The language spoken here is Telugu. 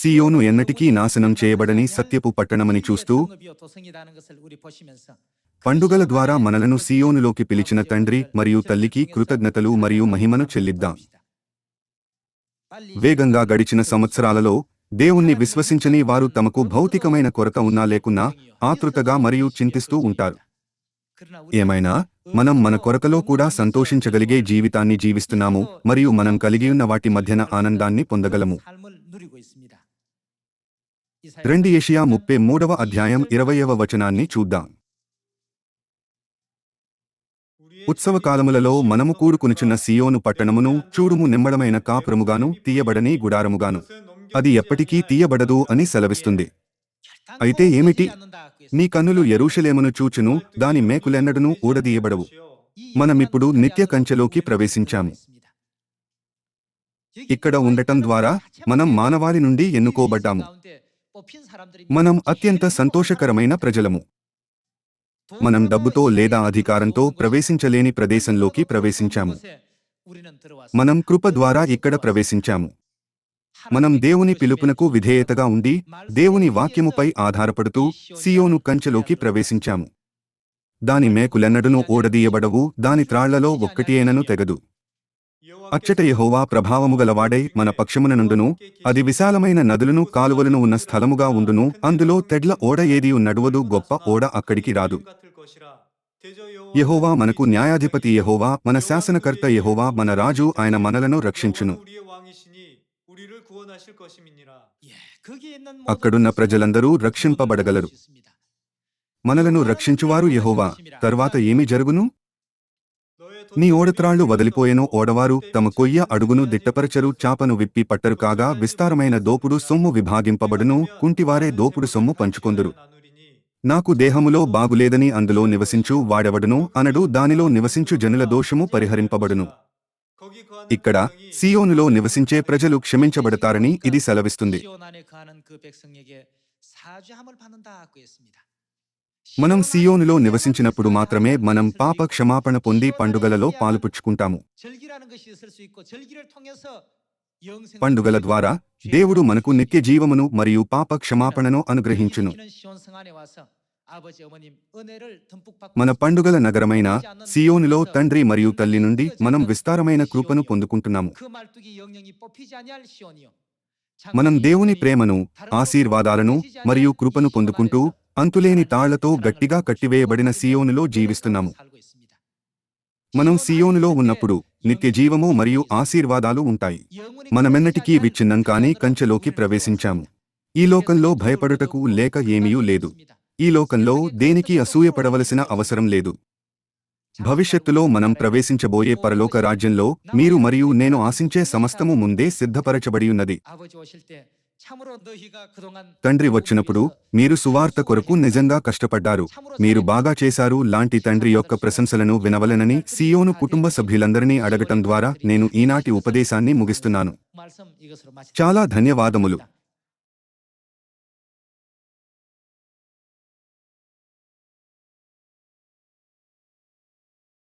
సియోను ఎన్నటికీ నాశనం చేయబడని సత్యపు పట్టణమని చూస్తూ పండుగల ద్వారా మనలను సియోనులోకి పిలిచిన తండ్రి మరియు తల్లికి కృతజ్ఞతలు మరియు మహిమను చెల్లిద్దాం. వేగంగా గడిచిన సంవత్సరాలలో దేవుణ్ణి విశ్వసించని వారు తమకు భౌతికమైన కొరత ఉన్నా లేకున్నా ఆతృతగా మరియు చింతిస్తూ ఉంటారు. ఏమైనా? మనం మన కొరతలో కూడా సంతోషించగలిగే జీవితాన్ని జీవిస్తున్నాము మరియు మనం కలిగి ఉన్న వాటి మధ్యన ఆనందాన్ని పొందగలము. రెండు ఏషియా ముప్పై మూడవ అధ్యాయం ఇరవయవ వచనాన్ని చూద్దాం. ఉత్సవ కాలములలో మనము కూడుకునుచున్న సియోను పట్టణమును చూడుము నిమ్మడమైన కాపురముగాను తీయబడని గుడారముగాను. అది ఎప్పటికీ తీయబడదు అని సెలవిస్తుంది. అయితే ఏమిటి? నీ కన్నులు ఎరూషలేమును చూచును దాని మేకులెన్నడను ఊడదీయబడవు. మనమిప్పుడు నిత్య కంచెలోకి ప్రవేశించాము. ఇక్కడ ఉండటం ద్వారా మనం మానవాళి నుండి ఎన్నుకోబడ్డాము. మనం అత్యంత సంతోషకరమైన ప్రజలము. మనం డబ్బుతో లేదా అధికారంతో ప్రవేశించలేని ప్రదేశంలోకి ప్రవేశించాము. మనం కృప ద్వారా ఇక్కడ ప్రవేశించాము. మనం దేవుని పిలుపునకు విధేయతగా ఉండి దేవుని వాక్యముపై ఆధారపడుతూ సియోను కంచెలోకి ప్రవేశించాము. దాని మేకులెన్నడను ఓడదీయబడవు దాని త్రాళ్ళలో ఒక్కటియేనను తెగదు. అచ్చట యెహోవా ప్రభావము గలవాడై మన పక్షమున నుండును అది విశాలమైన నదులను కాలువలను ఉన్న స్థలముగా ఉండును అందులో తెడ్ల ఓడ ఏది నడువదు గొప్ప ఓడ అక్కడికి రాదు. యెహోవా మనకు న్యాయాధిపతి యెహోవా మన శాసనకర్త యెహోవా మన రాజు ఆయన మనలను రక్షించును. అక్కడున్న ప్రజలందరూ రక్షింపబడగలరు. మనలను రక్షించువారు యెహోవా. తర్వాత ఏమి జరుగును? నీ ఓడత్రాళ్ళు వదిలిపోయెను ఓడవారు తమ కొయ్య అడుగును దిట్టపరచరు చాపను విప్పి పట్టరు కాగా విస్తారమైన దోపుడు సొమ్ము విభాగింపబడును కుంటివారే దోపుడు సొమ్ము పంచుకొందురు. నాకు దేహములో బాగులేదని అందులో నివసించు వాడెవడును అనడు దానిలో నివసించు జనుల దోషము పరిహరింపబడును. ఇక్కడ సియోనులో నివసించే ప్రజలు క్షమించబడతారని ఇది సెలవిస్తుంది. మనం సియోనులో నివసించినప్పుడు మాత్రమే మనం పాప క్షమాపణ పొంది పండుగలలో పాలుపుచ్చుకుంటాము. పండుగల ద్వారా దేవుడు మనకు నిత్య జీవమును మరియు పాప క్షమాపణను అనుగ్రహించును. మన పండుగల నగరమైన సియోనులో తండ్రి మరియు తల్లి నుండి మనం విస్తారమైన కృపను పొందుకుంటున్నాము. మనం దేవుని ప్రేమను ఆశీర్వాదాలను మరియు కృపను పొందుకుంటూ అంతులేని తాళ్ళతో గట్టిగా కట్టివేయబడిన సియోనులో జీవిస్తున్నాము. మనం సియోనులో ఉన్నప్పుడు నిత్యజీవము మరియు ఆశీర్వాదాలు ఉంటాయి. మనమెన్నటికీ విచ్ఛిన్నం కాని కంచెలోకి ప్రవేశించాము. ఈ లోకంలో భయపడుటకు లేక ఏమీయూ లేదు. ఈ లోకంలో దేనికి అసూయపడవలసిన అవసరం లేదు. భవిష్యత్తులో మనం ప్రవేశించబోయే పరలోక రాజ్యంలో మీరు మరియు నేను ఆశించే సమస్తము ముందే సిద్ధపరచబడి ఉన్నది. తండ్రి వచ్చినప్పుడు మీరు సువార్త కొరకు నిజంగా కష్టపడ్డారు. మీరు బాగా చేశారు. లాంటి తండ్రి యొక్క ప్రశంసలను వినవలెనని సియోను కుటుంబ సభ్యులందరినీ అడగటం ద్వారా నేను ఈనాటి ఉపదేశాన్ని ముగిస్తున్నాను. చాలా ధన్యవాదములు.